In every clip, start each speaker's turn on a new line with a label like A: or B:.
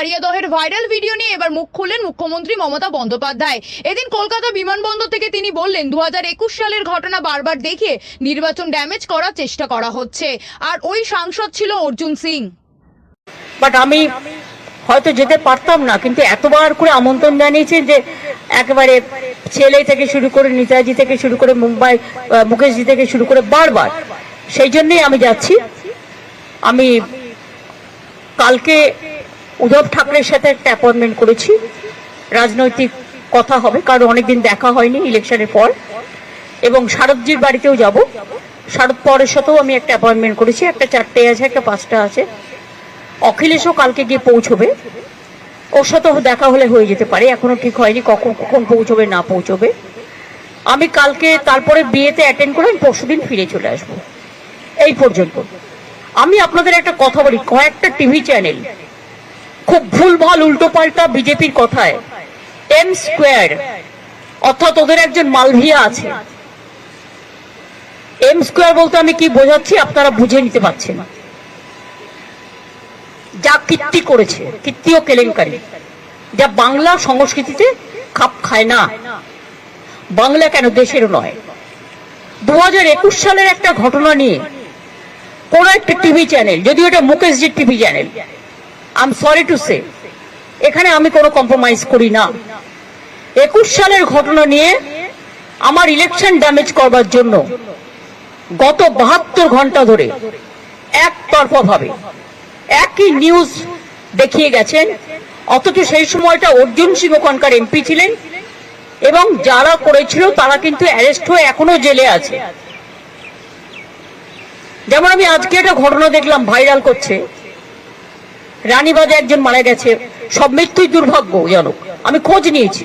A: কারিয়াদহের viral video নিয়ে এবার মুখ খুললেন মুখ্যমন্ত্রী মমতা বন্দ্যোপাধ্যায়। এদিন কলকাতা বিমানবন্দর থেকে তিনি বললেন দু হাজার একুশ সালের ঘটনা বারবার দেখে নির্বাচন ড্যামেজ করার চেষ্টা করা হচ্ছে। আর ওই সাংসদ ছিল অর্জুন সিং।
B: বাট আমি হয়তো যেতে পারতাম না, কিন্তু এতবার করে আমন্ত্রণ জানিয়েছেন যে একেবারে ছেলে থেকে শুরু করে নেতাজি থেকে শুরু করে মুম্বাই মুকেশজি থেকে শুরু করে বারবার। সেই জন্যই আমি যাচ্ছি। আমি কালকে উদ্ধব ঠাকরের সাথে একটা অ্যাপয়েন্টমেন্ট করেছি। রাজনৈতিক কথা হবে, কারণ অনেকদিন দেখা হয়নি ইলেকশনের পর। এবং শারদজির বাড়িতেও যাব। শারদ পরের সাথেও আমি একটা অ্যাপয়েন্টমেন্ট করেছি, একটা চারটে আছে, একটা পাঁচটা আছে। অখিলেশও কালকে গিয়ে পৌঁছবে। ওর সাথেও দেখা হলে হয়ে যেতে পারে, এখনও ঠিক হয়নি কখন কখন পৌঁছবে, না পৌঁছবে। আমি কালকে তারপরে বিয়েতে অ্যাটেন্ড করে আমি পরশুদিন ফিরে চলে আসব। এই পর্যন্ত। আমি আপনাদের একটা কথা বলি, কয়েকটা টিভি চ্যানেল খুব ভুলভাল উল্টো পাল্টা বিজেপির কথায়। এম স্কোয়ার অর্থাৎ ওদের একজন মালভিয়া আছে। এম স্কোয়ার বলতে আমি কি বোঝাচ্ছি আপনারা বুঝে নিতে পারছেন যা কীর্তি করেছে, কীর্তি ও কেলেঙ্কারি। যা বাংলা সংস্কৃতিতে খাপ খায় না। বাংলা কেন দেশেরও নয়। দু হাজার একুশ সালের একটা ঘটনা নিয়ে কোন একটা টিভি চ্যানেল, যদিও এটা মুকেশজির TV channel I am sorry to say এখানে আমি কোনো কম্প্রোমাইজ করি না। একুশ সালের ঘটনা নিয়ে আমার ইলেকশন ড্যামেজ করবার জন্য গত বাহাত্তর ঘণ্টা ধরে একতরফা ভাবে একই নিউজ দেখিয়ে গেছেন। অথচ সেই সময়টা অর্জুন সিং ওখানকার এমপি ছিলেন এবং যারা করেছিল তারা কিন্তু অ্যারেস্ট হয়ে এখনও জেলে আছে। যেমন আমি আজকে একটা ঘটনা দেখলাম ভাইরাল করছে। রানীবাজে একজন মারা গেছে। সব মৃত্যুই দুর্ভাগ্যজনক আমি খোঁজ নিয়েছি।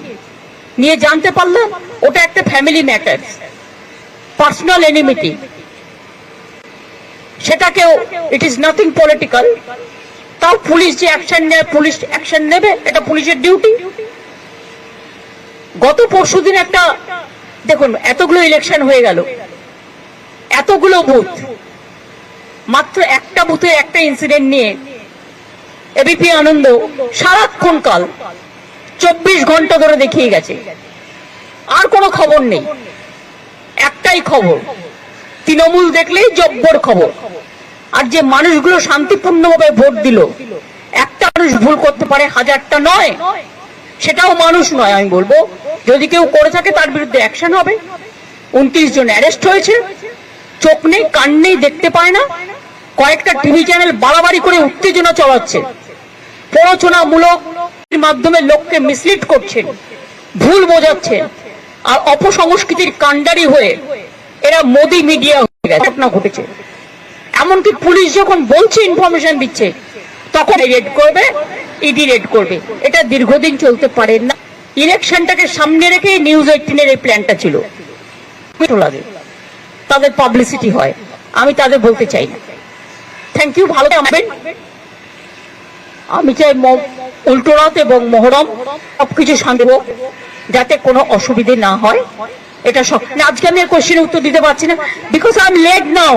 B: নিয়ে জানতে পারলাম, ওটা একটা ফ্যামিলি ম্যাটার পার্সোনাল এনিমিটি সেটাকেও ইট ইজ নাথিং পলিটিক্যাল তাও পুলিশ যে অ্যাকশন নেয়, পুলিশ অ্যাকশন নেবে, এটা পুলিশের ডিউটি গত পরশুদিন একটা, দেখুন, এতগুলো ইলেকশন হয়ে গেল। এতগুলো বুথ মাত্র একটা বুথে একটা ইনসিডেন্ট নিয়ে এবিপি আনন্দ সারাক্ষণ কাল। চব্বিশ ঘণ্টা ধরে দেখিয়ে গেছে। আর কোনো খবর নেই। একটাই খবর, তৃণমূল দেখলেই জব্বর খবর। আর যে মানুষগুলো শান্তিপূর্ণভাবে ভোট দিল, একটা মানুষ ভুল করতে পারে, হাজারটা নয়। সেটাও মানুষ নয়, আমি বলব। যদি কেউ করে থাকে, তার বিরুদ্ধে অ্যাকশন হবে। উনত্রিশ জন অ্যারেস্ট হয়েছে। চোখ নেই, কান নেই, দেখতে পায় না। কয়েকটা টিভি চ্যানেল বাড়াবাড়ি করে উত্তেজনা চলাচ্ছে প্ররোচনামূলক মাধ্যমে লোককে মিসলিড করছেন, ভুল বোঝাচ্ছেন আর অপসংস্কৃতির কাণ্ডারি হয়ে এরা মোদি মিডিয়া হয়ে গেছে। ঘটনা ঘটেছে। এমনকি পুলিশ যখন বলছে ইনফরমেশন দিচ্ছে, তখন রেড করবে ইডি রেড করবে। এটা দীর্ঘদিন চলতে পারে না। ইলেকশনটাকে সামনে রেখে নিউজ এইটিনের এই প্ল্যানটা ছিল। লাগে। তাদের পাবলিসিটি হয়। আমি তাদের বলতে চাই না। থ্যাংক ইউ ভালো থাকবেন। আমি চাই উল্টোরাত এবং মহরম সবকিছু সাঁধব যাতে কোনো অসুবিধে না হয়। এটা সব আজকে আমি কোশ্চেন উত্তর দিতে পারছি না because I am late now